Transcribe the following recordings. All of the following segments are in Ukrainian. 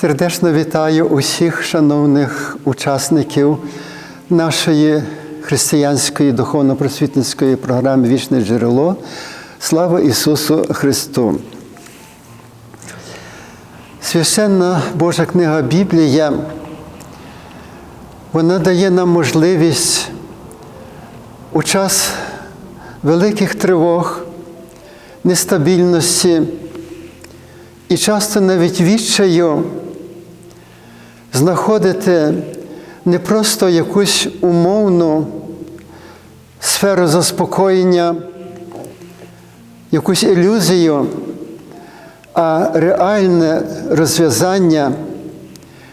Сердечно вітаю усіх шановних учасників нашої християнської духовно-просвітницької програми Вічне джерело. Слава Ісусу Христу! Священна Божа книга Біблія, вона дає нам можливість у час великих тривог, нестабільності і часто навіть відчаю знаходити не просто якусь умовну сферу заспокоєння, якусь ілюзію, а реальне розв'язання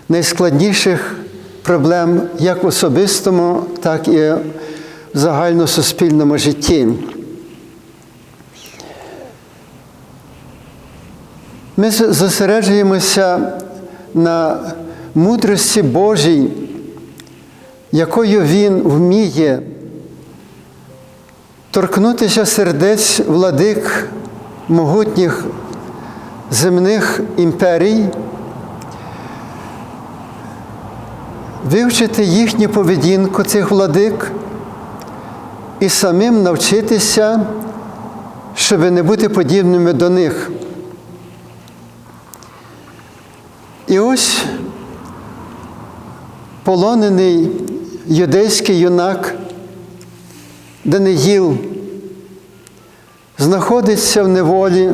найскладніших проблем як в особистому, так і в загальносуспільному житті. Ми зосереджуємося на мудрості Божій, якою Він вміє торкнутися сердець владик могутніх земних імперій, вивчити їхню поведінку цих владик і самим навчитися, щоб не бути подібними до них. І ось полонений юдейський юнак Даниїл знаходиться в неволі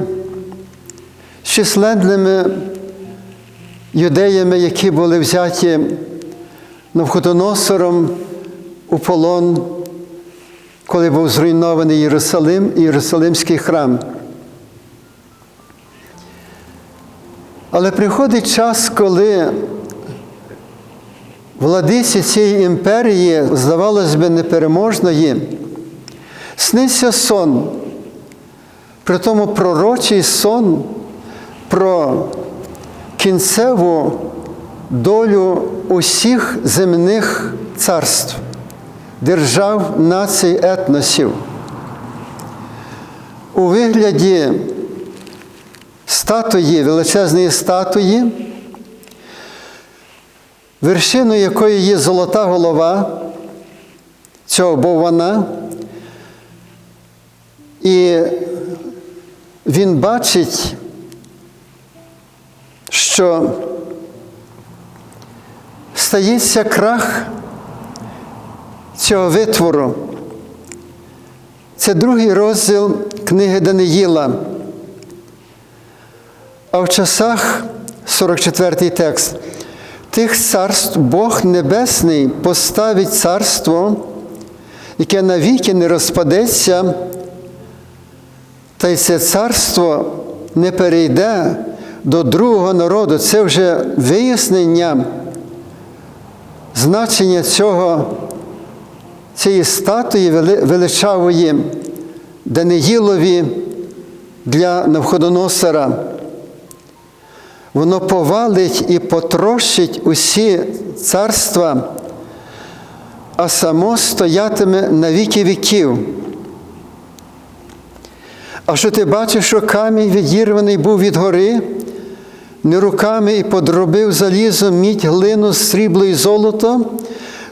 з численними юдеями, які були взяті Навходоносором у полон, коли був зруйнований Єрусалим і Єрусалимський храм. Але приходить час, коли владиці цієї імперії, здавалось би, непереможної, сниться сон, при тому пророчий сон про кінцеву долю усіх земних царств, держав, націй, етносів. У вигляді статуї, величезної статуї, вершиною якої є золота голова цього боввана, і він бачить, що стається крах цього витвору. Це другий розділ книги Даниїла. А в часах 44 текст. Тих царств Бог Небесний поставить царство, яке навіки не розпадеться, та й це царство не перейде до другого народу. Це вже вияснення значення цього, цієї статуї величавої Даниїлові для Навходоносора. Воно повалить і потрощить усі царства, а само стоятиме на віки віків. А що ти бачиш, що камінь відірваний був від гори, не руками і подробив залізо, мідь, глину, срібло і золото,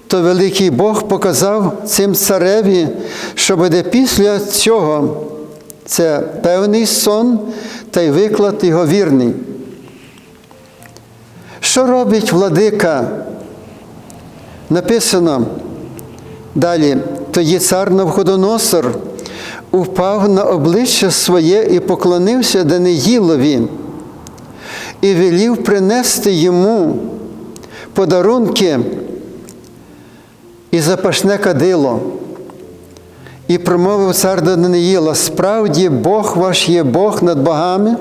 то великий Бог показав цим цареві, що буде після цього це певний сон та й виклад його вірний. Що робить владика? Написано далі, тоді цар Навходоносор упав на обличчя своє і поклонився Даниїлові і велів принести йому подарунки і запашне кадило. І промовив цар до Даниїла, справді Бог ваш є Бог над богами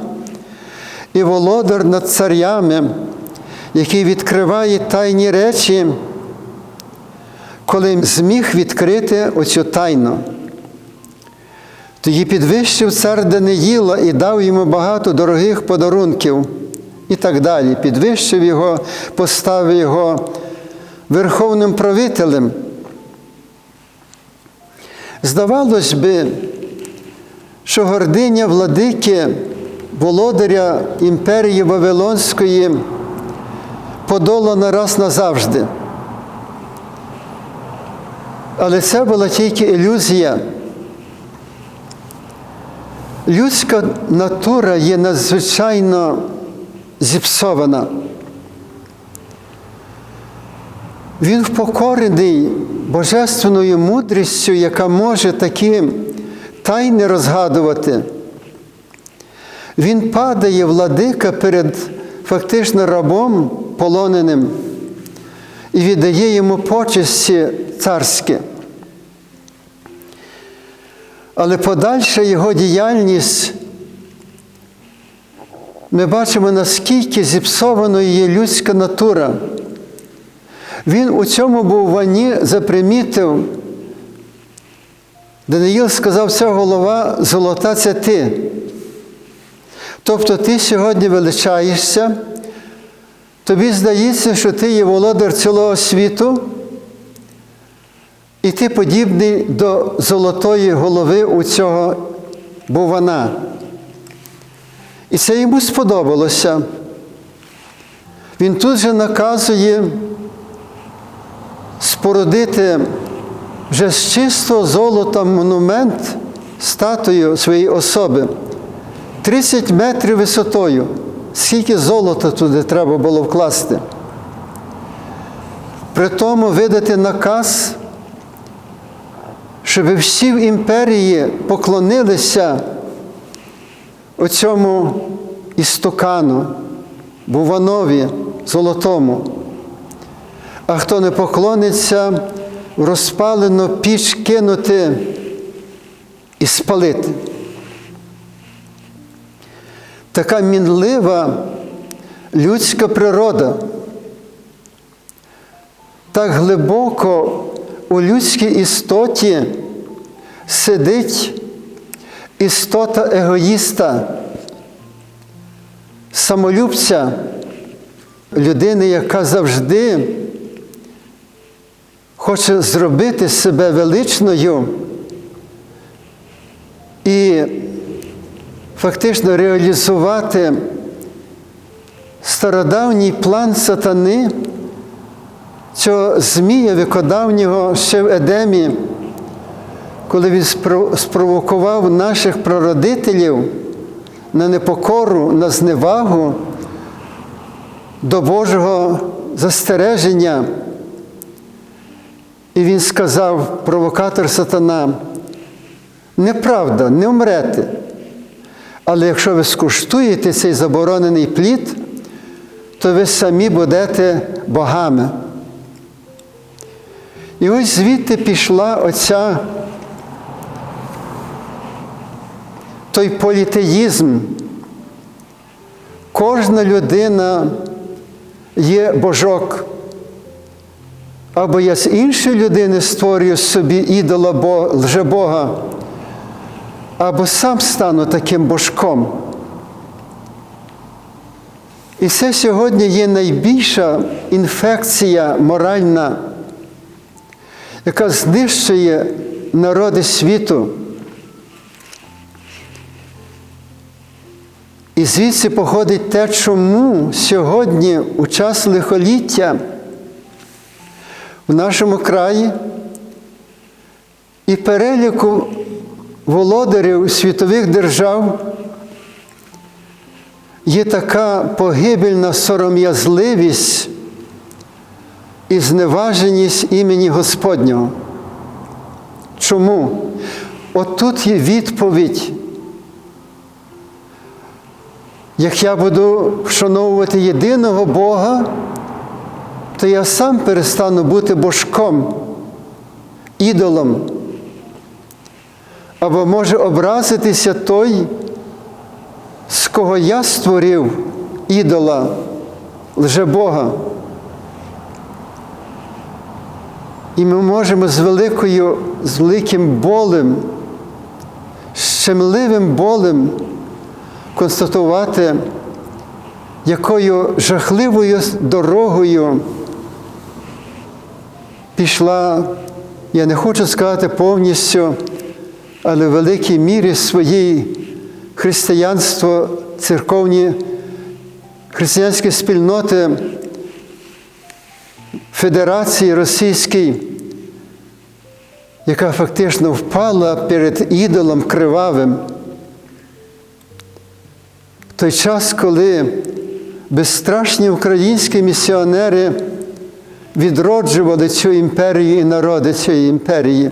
і володар над царями який відкриває тайні речі, коли зміг відкрити оцю тайну. Тоді підвищив цар Даниїла і дав йому багато дорогих подарунків і так далі. Підвищив його, поставив його верховним правителем. Здавалось би, що гординя владики, володаря імперії Вавилонської подолана раз назавжди. Але це була тільки ілюзія. Людська натура є надзвичайно зіпсована. Він впокорений божественною мудрістю, яка може такі тайни розгадувати. Він падає владика перед фактично рабом полоненим і віддає йому почесті царські. Але подальша його діяльність, ми бачимо, наскільки зіпсованою є людська натура. Він у цьому буванні запримітив, Даниїл сказав, ця голова золота це ти. Тобто ти сьогодні величаєшся, тобі здається, що ти є володар цілого світу, і ти подібний до золотої голови у цього бувана. І це йому сподобалося. Він тут же наказує спорудити вже з чистого золота монумент статую своєї особи. 30 метрів висотою. Скільки золота туди треба було вкласти. При тому видати наказ, щоб всі в імперії поклонилися оцьому істокану, Буванові золотому. А хто не поклониться, в розпалену піч кинути і спалити. Така мінлива людська природа, так глибоко у людській істоті сидить істота егоїста, самолюбця, людини, яка завжди хоче зробити себе величною і фактично реалізувати стародавній план сатани, цього Змія вікодавнього ще в Едемі, коли він спровокував наших прародителів на непокору, на зневагу до Божого застереження. І він сказав, провокатор сатана, неправда, не вмрете. Але якщо ви скуштуєте цей заборонений плід, то ви самі будете богами. І ось звідти пішла оця той політеїзм. Кожна людина є божок. Або я з іншої людини створюю собі ідола лжебога, або сам стану таким божком. І це сьогодні є найбільша інфекція моральна, яка знищує народи світу. І звідси походить те, чому сьогодні, у час лихоліття, в нашому краї і переліку володарів світових держав є така погибельна сором'язливість і зневаженість імені Господнього. Чому? От тут є відповідь. Як я буду вшановувати єдиного Бога, то я сам перестану бути божком, ідолом. Або може образитися той, з кого я створив ідола, лжебога. І ми можемо з великою, з великим болем, щемливим болем констатувати, якою жахливою дорогою пішла, я не хочу сказати повністю, але в великій мірі своїй християнство, церковні християнські спільноти Федерації Російській, яка фактично впала перед ідолом кривавим. В той час, коли безстрашні українські місіонери відроджували цю імперію і народи цієї імперії.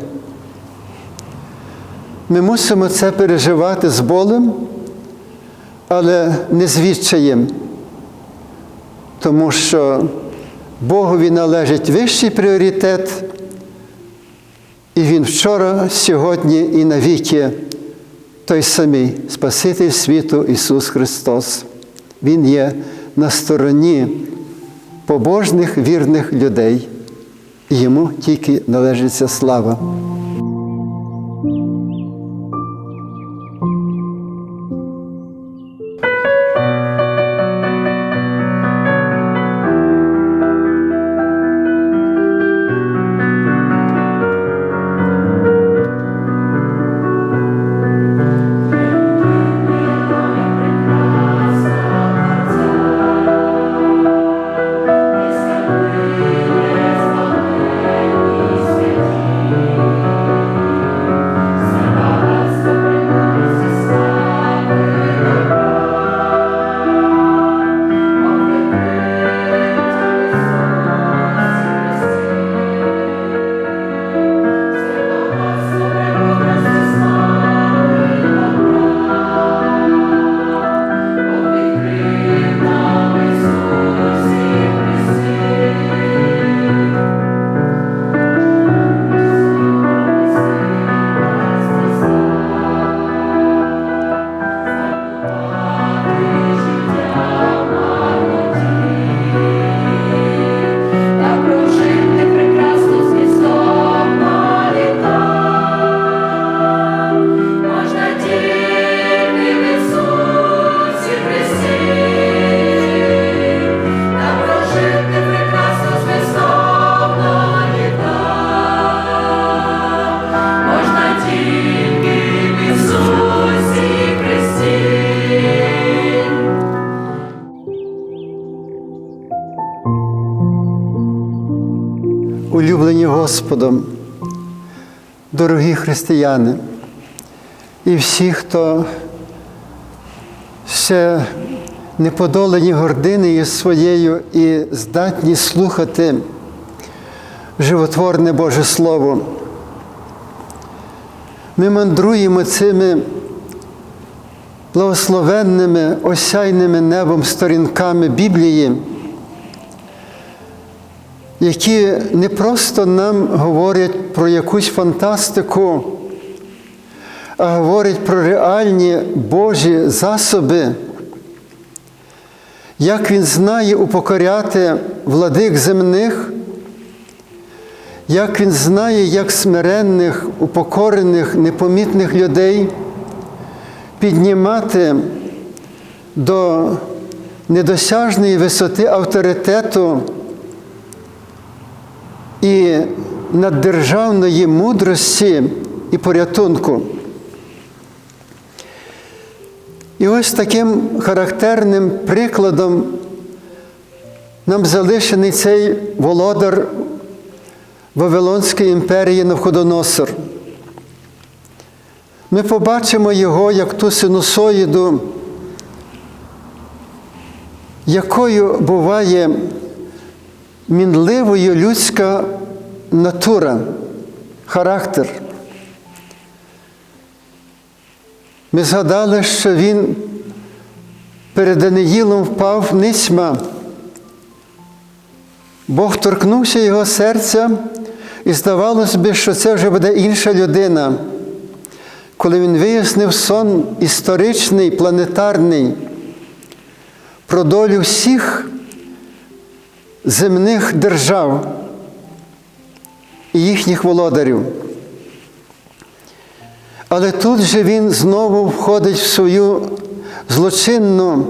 Ми мусимо це переживати з болем, але не з відчаєм, тому що Богові належить вищий пріоритет, і Він вчора, сьогодні і навіки той самий Спаситель світу Ісус Христос. Він є на стороні побожних вірних людей, йому тільки належиться слава. Господом, дорогі християни, і всі, хто ще не подолані гординою своєю і здатні слухати животворне Боже Слово. Ми мандруємо цими благословенними, осяйними небом сторінками Біблії які не просто нам говорять про якусь фантастику, а говорять про реальні Божі засоби, як Він знає упокоряти владик земних, як Він знає, як смиренних, упокорених, непомітних людей піднімати до недосяжної висоти авторитету і наддержавної мудрості і порятунку. І ось таким характерним прикладом нам залишений цей володар Вавилонської імперії Навходоносор. Ми побачимо його як ту синусоїду, якою буває мінливою людська натура, характер. Ми згадали, що він перед Даниїлом впав ницьма. Бог торкнувся його серця, і здавалося би, що це вже буде інша людина. Коли він вияснив сон історичний, планетарний про долю всіх земних держав і їхніх володарів. Але тут же він знову входить в свою злочинну,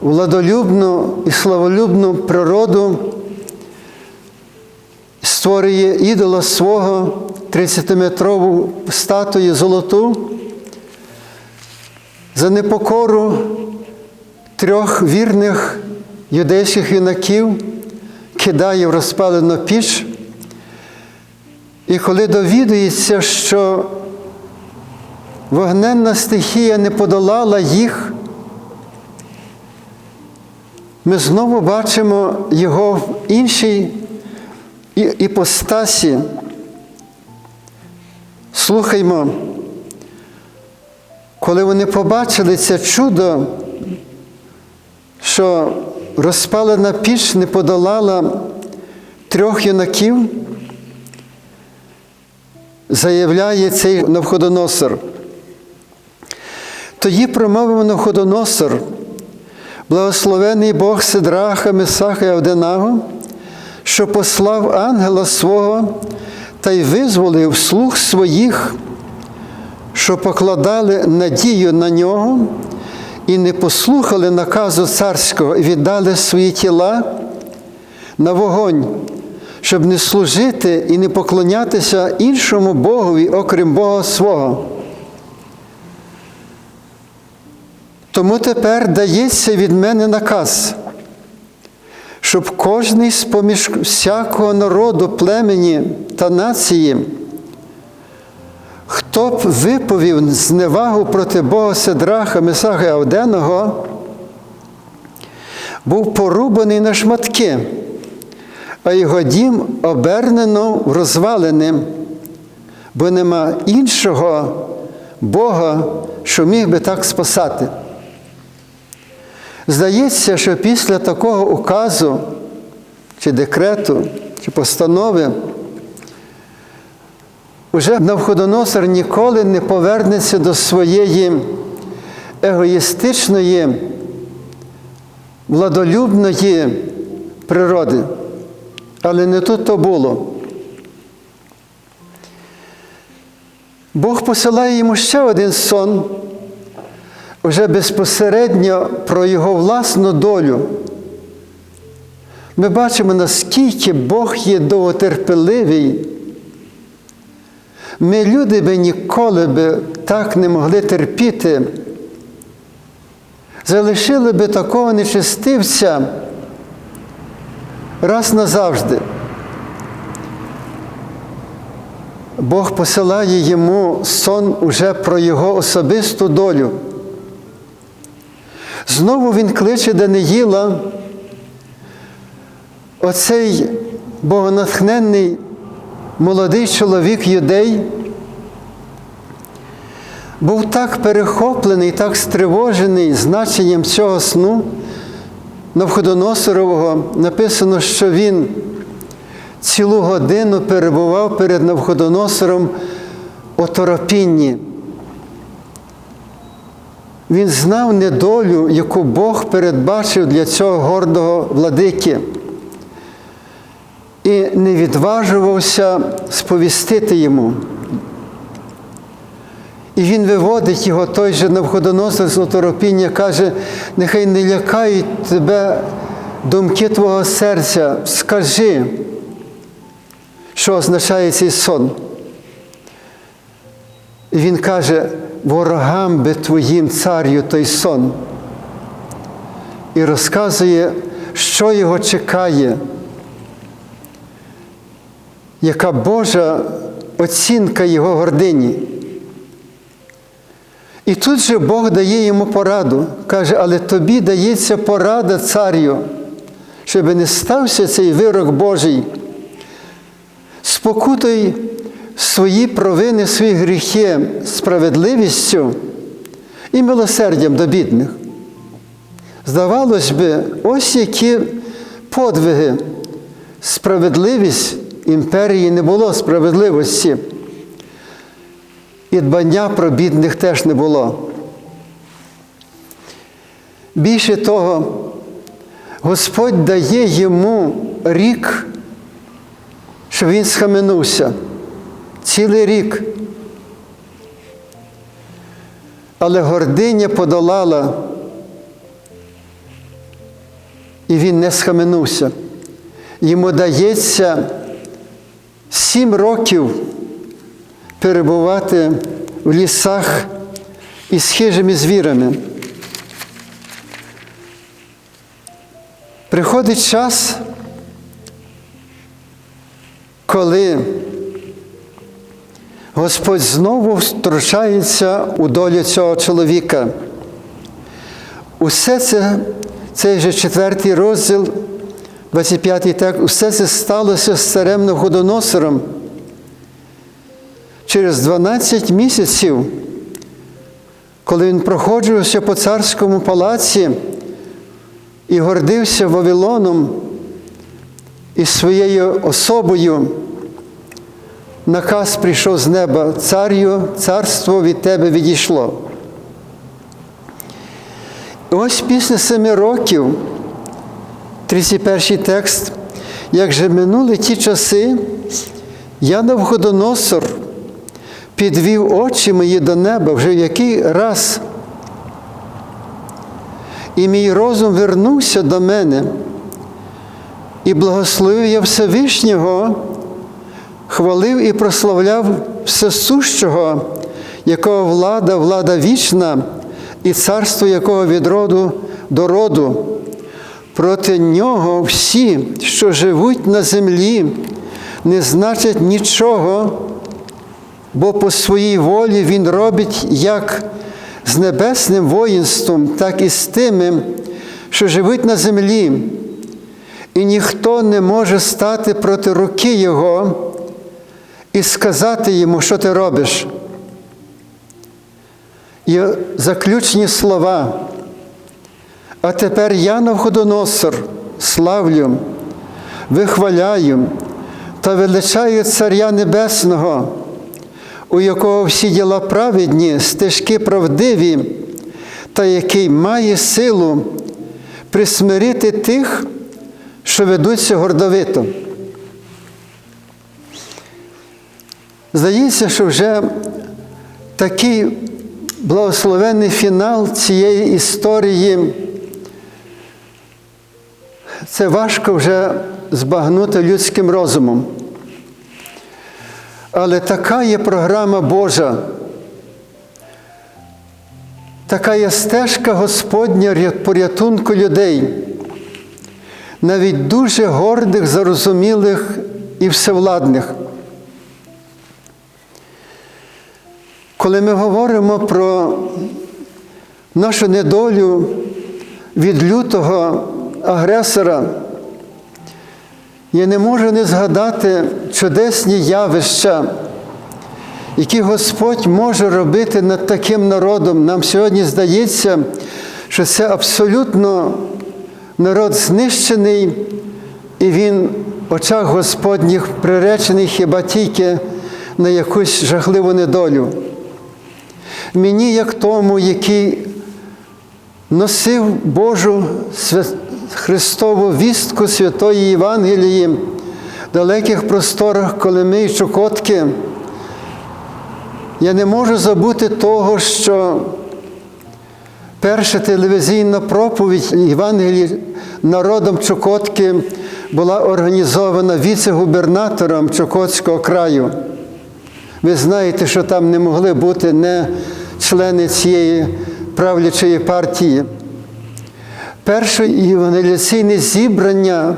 владолюбну і славолюбну природу, створює ідола свого 30-метрову статую золоту за непокору трьох вірних юдейських юнаків кидає в розпалену піч. І коли довідується, що вогненна стихія не подолала їх, ми знову бачимо його в іншій іпостасі. Слухаймо, коли вони побачили це чудо, що розпалена піч не подолала трьох юнаків, заявляє цей Навходоносор. Тоді промовив Навходоносор, благословений Бог Сидраха, Месаха і Авденаго, що послав ангела свого та й визволив слуг своїх, що покладали надію на нього і не послухали наказу царського і віддали свої тіла на вогонь, щоб не служити і не поклонятися іншому Богові, окрім Бога свого. Тому тепер дається від мене наказ, щоб кожний з поміж всякого народу, племені та нації, хто б виповів зневагу проти Бога Седраха, Месаха і Авденого, був порубаний на шматки, а його дім обернено в розвалини, бо нема іншого Бога, що міг би так спасати. Здається, що після такого указу, чи декрету, чи постанови, уже Навходоносор ніколи не повернеться до своєї егоїстичної, владолюбної природи. Але не тут то було. Бог посилає йому ще один сон, вже безпосередньо про його власну долю. Ми бачимо, наскільки Бог є довготерпеливий. Ми, люди би ніколи би так не могли терпіти. Залишили би такого нечистивця раз назавжди. Бог посилає йому сон уже про його особисту долю. Знову він кличе Даниїла, оцей богонатхненний молодий чоловік юдей, був так перехоплений, так стривожений значенням цього сну Навходоносорового. Написано, що він цілу годину перебував перед Навходоносором у торопінні. Він знав недолю, яку Бог передбачив для цього гордого владики, і не відважувався сповістити йому. І він виводить його, той же Навходоносор з оторопіння, каже, нехай не лякають тебе думки твого серця, скажи, що означає цей сон. І він каже, ворогам би твоїм царю той сон. І розказує, що його чекає, яка Божа оцінка його гордині. І тут же Бог дає йому пораду, каже, але тобі дається порада царю, щоб не стався цей вирок Божий. Спокутай свої провини, свої гріхи справедливістю і милосердям до бідних. Здавалось би, ось які подвиги, справедливість імперії не було справедливості. І дбання про бідних теж не було. Більше того, Господь дає йому рік, щоб він схаменувся. Цілий рік. Але гординя подолала, і він не схаменувся. Йому дається сім років перебувати в лісах із хижими звірами. Приходить час, коли Господь знову втручається у долю цього чоловіка. Усе це, цей же четвертий розділ, 25 текст, усе це сталося з царем Навходоносором. Через 12 місяців, коли він проходжувався по царському палаці і гордився Вавилоном і своєю особою, наказ прийшов з неба, царю, царство від тебе відійшло. І ось після семи років, 31 текст, як же минули ті часи, я Навходоносор підвів очі мої до неба вже в який раз. І мій розум вернувся до мене, і благословив я Всевишнього, хвалив і прославляв Всесущого, якого влада, влада вічна, і царство якого від роду до роду. Проти нього всі, що живуть на землі, не значать нічого, бо по своїй волі Він робить як з небесним воїнством, так і з тими, що живуть на землі, і ніхто не може стати проти руки Його і сказати йому, що ти робиш. І заключні слова. А тепер я Навходоносор славлю, вихваляю та величаю Царя Небесного, у якого всі діла праведні, стежки правдиві, та який має силу присмирити тих, що ведуться гордовито. Здається, що вже такий благословенний фінал цієї історії. Це важко вже збагнути людським розумом. Але така є програма Божа, така є стежка Господня порятунку людей, навіть дуже гордих, зарозумілих і всевладних. Коли ми говоримо про нашу недолю від лютого агресора, я не можу не згадати чудесні явища, які Господь може робити над таким народом. Нам сьогодні здається, що це абсолютно народ знищений, і він в очах Господніх приречений хіба тільки на якусь жахливу недолю. Мені, як тому, який носив Божу Христову вістку Святої Євангелії в далеких просторах Колими і Чукотки, я не можу забути того, що перша телевізійна проповідь Євангелії народом Чукотки була організована віце-губернатором Чукотського краю. Ви знаєте, що там не могли бути не члени цієї правлячої партії. Перше євангеліційне зібрання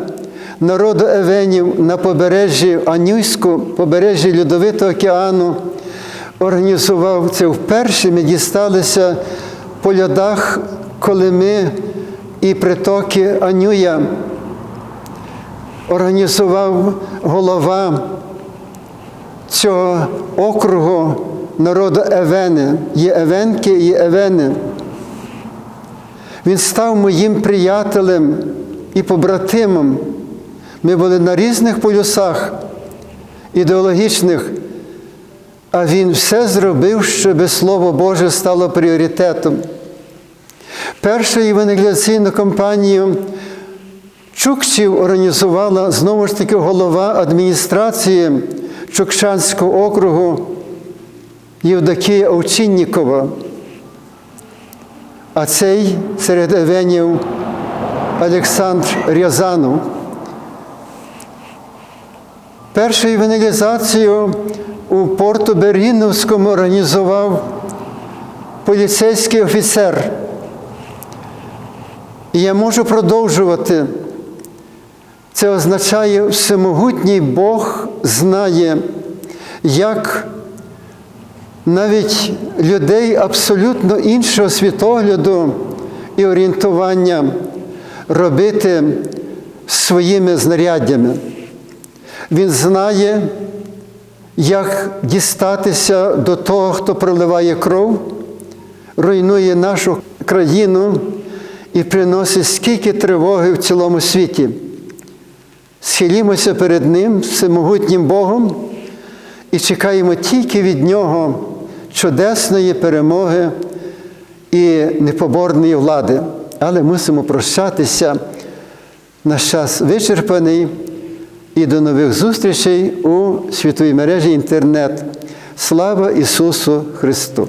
народу Евенів на побережжі Анюйську, побережжі Льодовитого океану, організував це вперше. Ми дісталися по льодах Колими і притоки Анюя. Організував голова цього округу народу Евени. Є Евенки і Евени. Він став моїм приятелем і побратимом. Ми були на різних полюсах ідеологічних, а він все зробив, щоб Слово Боже стало пріоритетом. Першу евангелізаційну кампанію Чукчів організувала знову ж таки голова адміністрації Чукчанського округу Євдокія Овчиннікова. А цей серед евенів Олександр Рязанов. Першу евангелізацію у порту Бергіновському організував поліцейський офіцер. І я можу продовжувати. Це означає, всемогутній Бог знає, як навіть людей абсолютно іншого світогляду і орієнтування робити своїми знаряддями. Він знає, як дістатися до того, хто проливає кров, руйнує нашу країну і приносить скільки тривоги в цілому світі. Схилімося перед Ним, всемогутнім Богом, і чекаємо тільки від Нього чудесної перемоги і непоборної влади. Але мусимо прощатися. Наш час вичерпаний. І до нових зустрічей у світовій мережі інтернет. Слава Ісусу Христу!